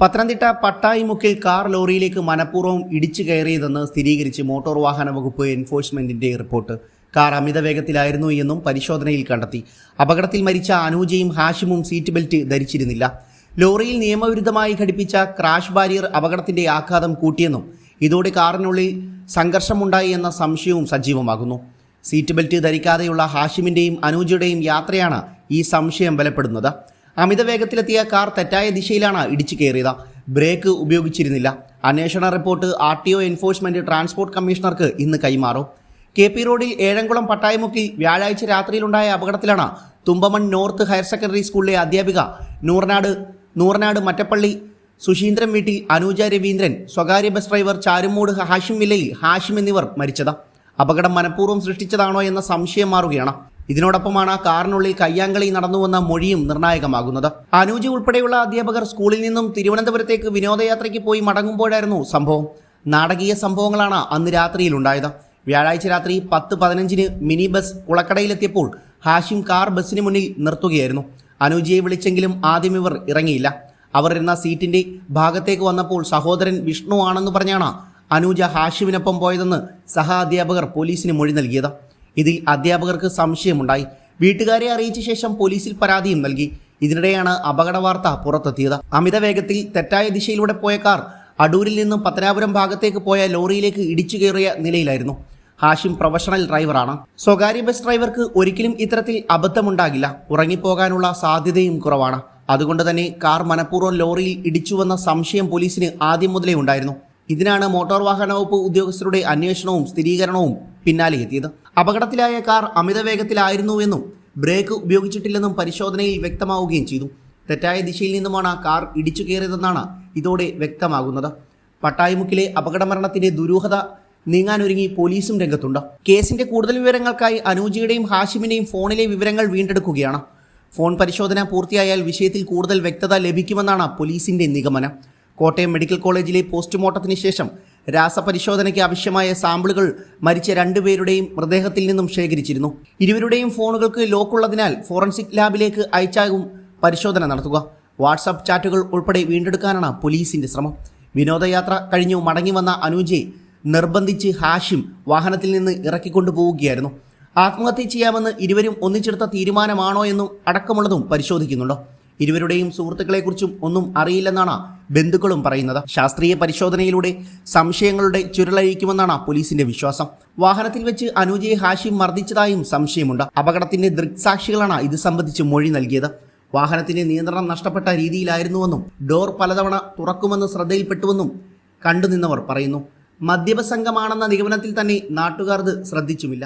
Pathanamthitta പട്ടായിമുക്കിൽ car ലോറിയിലേക്ക് മനഃപൂർവം ഇടിച്ചു കയറിയതെന്ന് സ്ഥിരീകരിച്ച് motor വാഹന വകുപ്പ് എൻഫോഴ്സ്മെന്റിന്റെ റിപ്പോർട്ട്. കാർ അമിത വേഗത്തിലായിരുന്നു എന്നും പരിശോധനയിൽ കണ്ടെത്തി. അപകടത്തിൽ മരിച്ച അനൂജയും ഹാഷിമും സീറ്റ് ബെൽറ്റ് ധരിച്ചിരുന്നില്ല. ലോറിയിൽ നിയമവിരുദ്ധമായി ഘടിപ്പിച്ച ക്രാഷ് ബാരിയർ അപകടത്തിന്റെ ആഘാതം കൂട്ടിയെന്നും ഇതോടെ കാറിനുള്ളിൽ സംഘർഷമുണ്ടായി എന്ന സംശയവും സജീവമാകുന്നു. സീറ്റ് ബെൽറ്റ് ധരിക്കാതെയുള്ള ഹാഷിമിന്റെയും അനൂജയുടെയും യാത്രയാണ് ഈ സംശയം ബലപ്പെടുന്നത്. അമിത വേഗത്തിലെത്തിയ കാർ തെറ്റായ ദിശയിലാണ് ഇടിച്ചു കയറിയത്. ബ്രേക്ക് ഉപയോഗിച്ചിരുന്നില്ല. അന്വേഷണ report R T O enforcement transport കമ്മീഷണർക്ക് ഇന്ന് കൈമാറും. കെ പി റോഡിൽ ഏഴംകുളം പട്ടായമുക്കിൽ വ്യാഴാഴ്ച രാത്രിയിലുണ്ടായ അപകടത്തിലാണ് തുമ്പമൺ നോർത്ത് ഹയർ സെക്കൻഡറി സ്കൂളിലെ അധ്യാപിക നൂർനാട് നൂർനാട് മറ്റപ്പള്ളി സുശീന്ദ്രൻ വീട്ടിൽ അനൂജ രവീന്ദ്രൻ സ്വകാര്യ ബസ് ഡ്രൈവർ ചാരുമൂട് ഹാഷിം വില്ലയിൽ ഹാഷിം എന്നിവർ മരിച്ചത്. അപകടം മനഃപൂർവം സൃഷ്ടിച്ചതാണോ എന്ന സംശയം മാറുകയാണ്. ഇതിനോടൊപ്പമാണ് കാറിനുള്ളിൽ കയ്യാങ്കളി നടന്നുവെന്ന മൊഴിയും നിർണായകമാകുന്നത്. അനുജി ഉൾപ്പെടെയുള്ള അധ്യാപകർ സ്കൂളിൽ നിന്നും തിരുവനന്തപുരത്തേക്ക് വിനോദയാത്രയ്ക്ക് പോയി മടങ്ങുമ്പോഴായിരുന്നു സംഭവം. നാടകീയ സംഭവങ്ങളാണ് അന്ന് രാത്രിയിലുണ്ടായത്. വ്യാഴാഴ്ച രാത്രി പത്ത് പതിനഞ്ചിന് മിനി ബസ് കുളക്കടയിലെത്തിയപ്പോൾ ഹാഷിം കാർ ബസ്സിന് മുന്നിൽ നിർത്തുകയായിരുന്നു. അനുജിയെ വിളിച്ചെങ്കിലും ആദ്യം ഇവർ ഇറങ്ങിയില്ല. അവർ ഇരുന്ന സീറ്റിന്റെ ഭാഗത്തേക്ക് വന്നപ്പോൾ സഹോദരൻ വിഷ്ണു ആണെന്ന് പറഞ്ഞാണ് അനൂജ ഹാഷിമിനൊപ്പം പോയതെന്ന് സഹ അധ്യാപകർ പോലീസിന് മൊഴി നൽകിയത്. ഇതിൽ അധ്യാപകർക്ക് സംശയമുണ്ടായി. വീട്ടുകാരെ അറിയിച്ച ശേഷം പോലീസിൽ പരാതിയും നൽകി. ഇതിനിടെയാണ് അപകട വാർത്ത പുറത്തെത്തിയത്. അമിത വേഗത്തിൽ തെറ്റായ ദിശയിലൂടെ പോയ കാർ അടൂരിൽ നിന്നും പത്തനാപുരം ഭാഗത്തേക്ക് പോയ ലോറിയിലേക്ക് ഇടിച്ചു കയറിയ നിലയിലായിരുന്നു. ഹാഷിം പ്രൊഫഷണൽ ഡ്രൈവറാണ്. സ്വകാര്യ ബസ് ഡ്രൈവർക്ക് ഒരിക്കലും ഇത്തരത്തിൽ അബദ്ധമുണ്ടാകില്ല. ഉറങ്ങിപ്പോകാനുള്ള സാധ്യതയും കുറവാണ്. അതുകൊണ്ട് തന്നെ കാർ മനഃപൂർവം ലോറിയിൽ ഇടിച്ചുവെന്ന സംശയം പോലീസിന് ആദ്യം മുതലേ ഉണ്ടായിരുന്നു. ഇതിനാണ് മോട്ടോർ വാഹന വകുപ്പ് ഉദ്യോഗസ്ഥരുടെ അന്വേഷണവും സ്ഥിരീകരണവും പിന്നാലെ എത്തിയത്. അപകടത്തിലായ കാർ അമിത വേഗത്തിലായിരുന്നുവെന്നും ബ്രേക്ക് ഉപയോഗിച്ചിട്ടില്ലെന്നും പരിശോധനയിൽ വ്യക്തമാവുകയും ചെയ്തു. തെറ്റായ ദിശയിൽ നിന്നുമാണ് കാർ ഇടിച്ചു കയറിയതെന്നാണ് ഇതോടെ വ്യക്തമാകുന്നത്. പട്ടായിമുക്കിലെ അപകടമരണത്തിന്റെ ദുരൂഹത നീങ്ങാനൊരുങ്ങി പോലീസും രംഗത്തുണ്ട്. കേസിന്റെ കൂടുതൽ വിവരങ്ങൾക്കായി അനൂജിയുടെയും ഹാഷിമിന്റെയും ഫോണിലെ വിവരങ്ങൾ വീണ്ടെടുക്കുകയാണ്. ഫോൺ പരിശോധന പൂർത്തിയായാൽ വിഷയത്തിൽ കൂടുതൽ വ്യക്തത ലഭിക്കുമെന്നാണ് പോലീസിന്റെ നിഗമനം. കോട്ടയം മെഡിക്കൽ കോളേജിലെ പോസ്റ്റ്മോർട്ടത്തിന് ശേഷം രാസപരിശോധനയ്ക്ക് ആവശ്യമായ സാമ്പിളുകൾ മരിച്ച രണ്ടുപേരുടെയും മൃതദേഹത്തിൽ നിന്നും ശേഖരിച്ചിരുന്നു. ഇരുവരുടെയും ഫോണുകൾക്ക് ലോക്കുള്ളതിനാൽ ഫോറൻസിക് ലാബിലേക്ക് അയച്ചാകും പരിശോധന നടത്തുക. വാട്സാപ്പ് ചാറ്റുകൾ ഉൾപ്പെടെ വീണ്ടെടുക്കാനാണ് പോലീസിന്റെ ശ്രമം. വിനോദയാത്ര കഴിഞ്ഞു മടങ്ങി വന്ന അനുജയെ നിർബന്ധിച്ച് ഹാഷിം വാഹനത്തിൽ നിന്ന് ഇറക്കിക്കൊണ്ടു പോവുകയായിരുന്നു. ആത്മഹത്യ ചെയ്യാമെന്ന് ഇരുവരും ഒന്നിച്ചെടുത്ത തീരുമാനമാണോ എന്നും അടക്കമുള്ളതും പരിശോധിക്കുന്നുണ്ട്. ഇരുവരുടെയും സുഹൃത്തുക്കളെക്കുറിച്ചും ഒന്നും അറിയില്ലെന്നാണ് ബന്ധുക്കളും പറയുന്നത്. ശാസ്ത്രീയ പരിശോധനയിലൂടെ സംശയങ്ങളുടെ ചുരുളഴിക്കുമെന്നാണ് പോലീസിന്റെ വിശ്വാസം. വാഹനത്തിൽ വെച്ച് അനുജയെ ഹാഷിം മർദ്ദിച്ചതായും സംശയമുണ്ട്. അപകടത്തിന്റെ ദൃക്സാക്ഷികളാണ് ഇത് സംബന്ധിച്ച് മൊഴി നൽകിയത്. വാഹനത്തിന്റെ നിയന്ത്രണം നഷ്ടപ്പെട്ട രീതിയിലായിരുന്നുവെന്നും ഡോർ പലതവണ തുറക്കുമെന്ന് ശ്രദ്ധയിൽപ്പെട്ടുവെന്നും കണ്ടുനിന്നവർ പറയുന്നു. മദ്യപസംഘമാണെന്ന നിഗമനത്തിൽ തന്നെ നാട്ടുകാർ ശ്രദ്ധിച്ചുമില്ല.